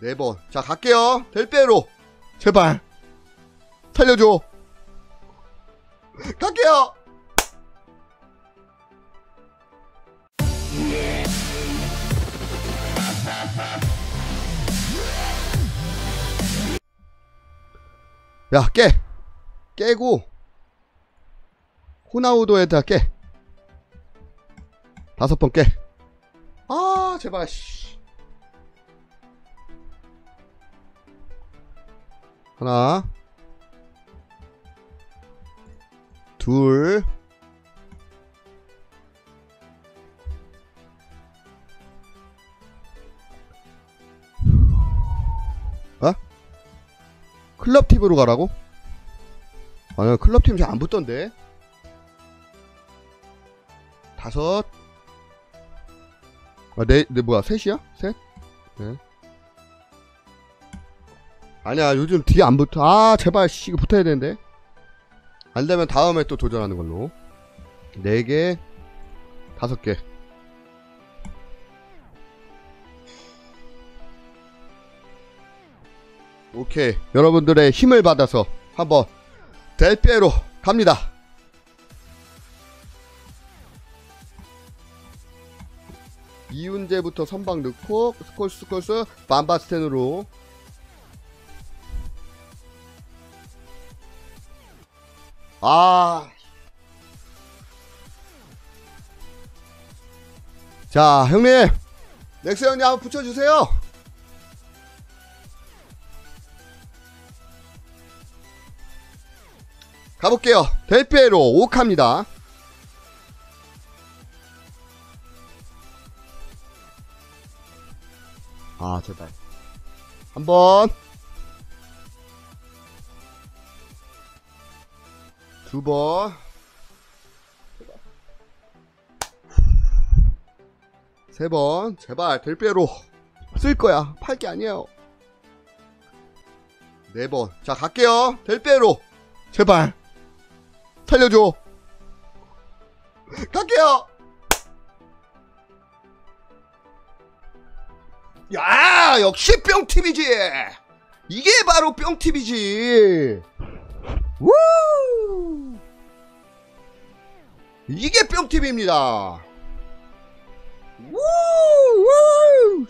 네 번. 자, 갈게요. 될 대로. 제발. 살려줘. 갈게요. 야, 깨. 깨고. 호나우도에다 깨. 다섯 번 깨. 아, 제발, 씨. 하나. 둘. 어? 클럽 팀으로 가라고? 아니, 클럽 팀 잘 안 붙던데. 다섯. 아, 네, 네, 뭐야, 셋이야? 셋? 네. 아니야, 요즘 뒤에 안 붙어. 아, 제발, 씨, 이거 붙어야 되는데. 안 되면 다음에 또 도전하는 걸로. 네 개, 다섯 개. 오케이. 여러분들의 힘을 받아서 한번 델피에로 갑니다. 이윤재부터 선방 넣고 스콜스 스콜스 반바스텐으로 아. 자, 형님. 넥스 형님 한번 붙여주세요. 가볼게요. 델페로 5카입니다. 아, 제발. 한 번. 두 번. 세 번. 제발, 델페로. 쓸 거야. 팔게 아니에요. 네 번. 자, 갈게요. 델페로. 제발. 살려줘. 갈게요. 야, 역시 뿅TV지. 이게 바로 뿅TV지. 우! 이게 뿅TV입니다. 우! 우!